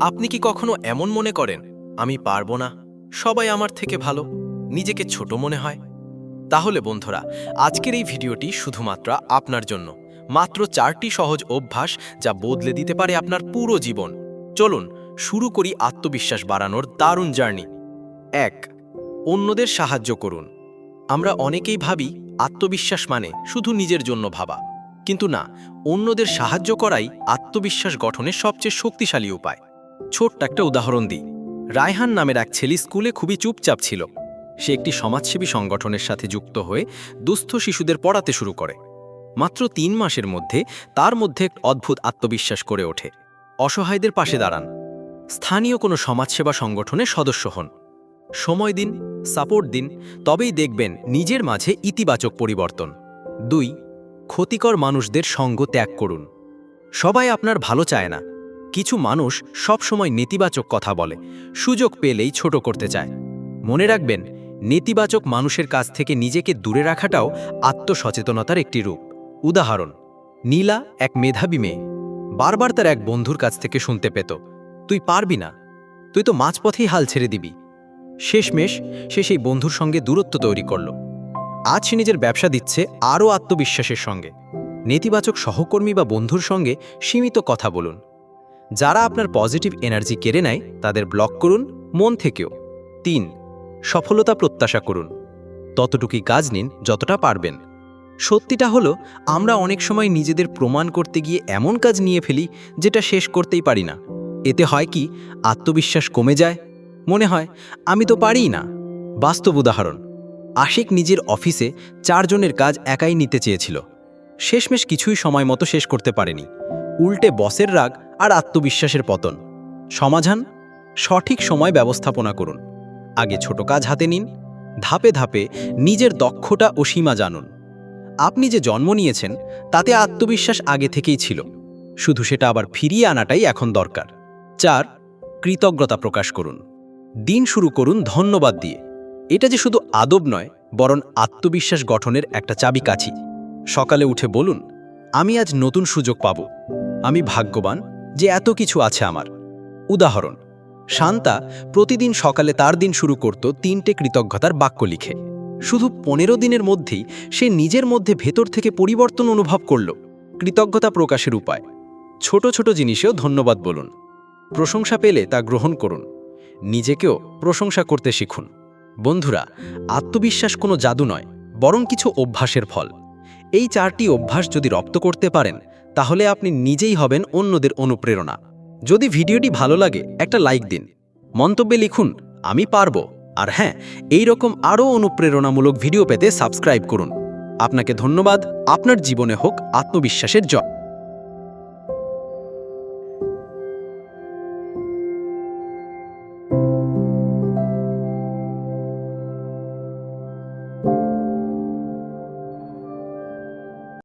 আপনি কি কখনো এমন মনে করেন, আমি পারব না, সবাই আমার থেকে ভালো, নিজেকে ছোট মনে হয় তাহলে বন্ধুরা, আজকের এই ভিডিওটি শুধুমাত্র আপনার জন্য। মাত্র চারটি সহজ অভ্যাস যা বদলে দিতে পারে আপনার পুরো জীবন। চলুন, শুরু করি আত্মবিশ্বাস বাড়ানোর দারুণ জার্নি। এক, অন্যদের সাহায্য করুন। আমরা অনেকেই ভাবি, আত্মবিশ্বাস মানে শুধু নিজের জন্য ভাবা। কিন্তু না, অন্যদের সাহায্য করাই আত্মবিশ্বাস গঠনের সবচেয়ে শক্তিশালী উপায়। ছোট্ট একটা উদাহরণ দিই। রায়হান নামের এক ছেলে স্কুলে খুবই চুপচাপ ছিল। সে একটি সমাজসেবী সংগঠনের সাথে যুক্ত হয়ে দুস্থ শিশুদের পড়াতে শুরু করে। মাত্র তিন মাসের মধ্যে তার মধ্যে এক অদ্ভুত আত্মবিশ্বাস করে ওঠে। অসহায়দের পাশে দাঁড়ান। স্থানীয় কোনো সমাজসেবা সংগঠনের সদস্য হন। সময় দিন, সাপোর্ট দিন, তবেই দেখবেন নিজের মাঝে ইতিবাচক পরিবর্তন। দুই, ক্ষতিকর মানুষদের সঙ্গ ত্যাগ করুন। সবাই আপনার ভালো চায় না। কিছু মানুষ সবসময় নেতিবাচক কথা বলে, সুযোগ পেলেই ছোট করতে চায়। মনে রাখবেন, নেতিবাচক মানুষের কাছ থেকে নিজেকে দূরে রাখাটাও আত্মসচেতনতার একটি রূপ। উদাহরণ, নীলা এক মেধাবী মেয়ে। বারবার তার এক বন্ধুর কাছ থেকে শুনতে পেত, তুই পারবি না, তুই তো মাঝপথেই হাল ছেড়ে দিবি। শেষমেশ সে সেই বন্ধুর সঙ্গে দূরত্ব তৈরি করল। আজ সে নিজের ব্যবসা দিচ্ছে আরও আত্মবিশ্বাসের সঙ্গে। নেতিবাচক সহকর্মী বা বন্ধুর সঙ্গে সীমিত কথা বলুন। যারা আপনার পজিটিভ এনার্জি কেড়ে নেয়, তাদের ব্লক করুন, মন থেকেও। তিন, সফলতা প্রত্যাশা করুন। ততটুকুই কাজ নিন, যতটা পারবেন। সত্যিটা হলো, আমরা অনেক সময় নিজেদের প্রমাণ করতে গিয়ে এমন কাজ নিয়ে ফেলি, যেটা শেষ করতেই পারি না। এতে হয় কি, আত্মবিশ্বাস কমে যায়। মনে হয়, আমি তো পারিই না। বাস্তব উদাহরণ, আশিক নিজের অফিসে চারজনের কাজ একাই নিতে চেয়েছিল। শেষমেশ কিছুই সময় মতো শেষ করতে পারেনি। উল্টে বসের রাগ আর আত্মবিশ্বাসের পতন। সমাধান? সঠিক সময় ব্যবস্থাপনা করুন। আগে ছোট কাজ হাতে নিন। ধাপে ধাপে নিজের দক্ষতা ও সীমা জানুন। আপনি যে জন্ম নিয়েছেন, তাতে আত্মবিশ্বাস আগে থেকেই ছিল। শুধু সেটা আবার ফিরিয়ে আনাটাই এখন দরকার। চার, কৃতজ্ঞতা প্রকাশ করুন। দিন শুরু করুন ধন্যবাদ দিয়ে। এটা যে শুধু আদব নয়, বরং আত্মবিশ্বাস গঠনের একটা চাবিকাঠি। সকালে উঠে বলুন, আমি আজ নতুন সুযোগ পাব। আমি ভাগ্যবান যে এত কিছু আছে আমার। উদাহরণ, শান্তা প্রতিদিন সকালে তার দিন শুরু করত তিনটে কৃতজ্ঞতার বাক্য লিখে। শুধু পনেরো দিনের মধ্যেই সে নিজের মধ্যে ভেতর থেকে পরিবর্তন অনুভব করল, কৃতজ্ঞতা প্রকাশের উপায়। ছোট ছোট জিনিসেও ধন্যবাদ বলুন। প্রশংসা পেলে তা গ্রহণ করুন। নিজেকেও প্রশংসা করতে শিখুন। বন্ধুরা, আত্মবিশ্বাস কোনো জাদু নয়, বরং কিছু অভ্যাসের ফল। এই চারটি অভ্যাস যদি রপ্ত করতে পারেন তাহলে আপনি নিজেই হবেন অন্যদের অনুপ্রেরণা। যদি ভিডিওটি ভালো লাগে, একটা লাইক দিন। মন্তব্যে লিখুন, আমি পারব। আর হ্যাঁ এই রকম আরও অনুপ্রেরণামূলক ভিডিও পেতে সাবস্ক্রাইব করুন। আপনাকে ধন্যবাদ। আপনার জীবনে হোক আত্মবিশ্বাসের জয়।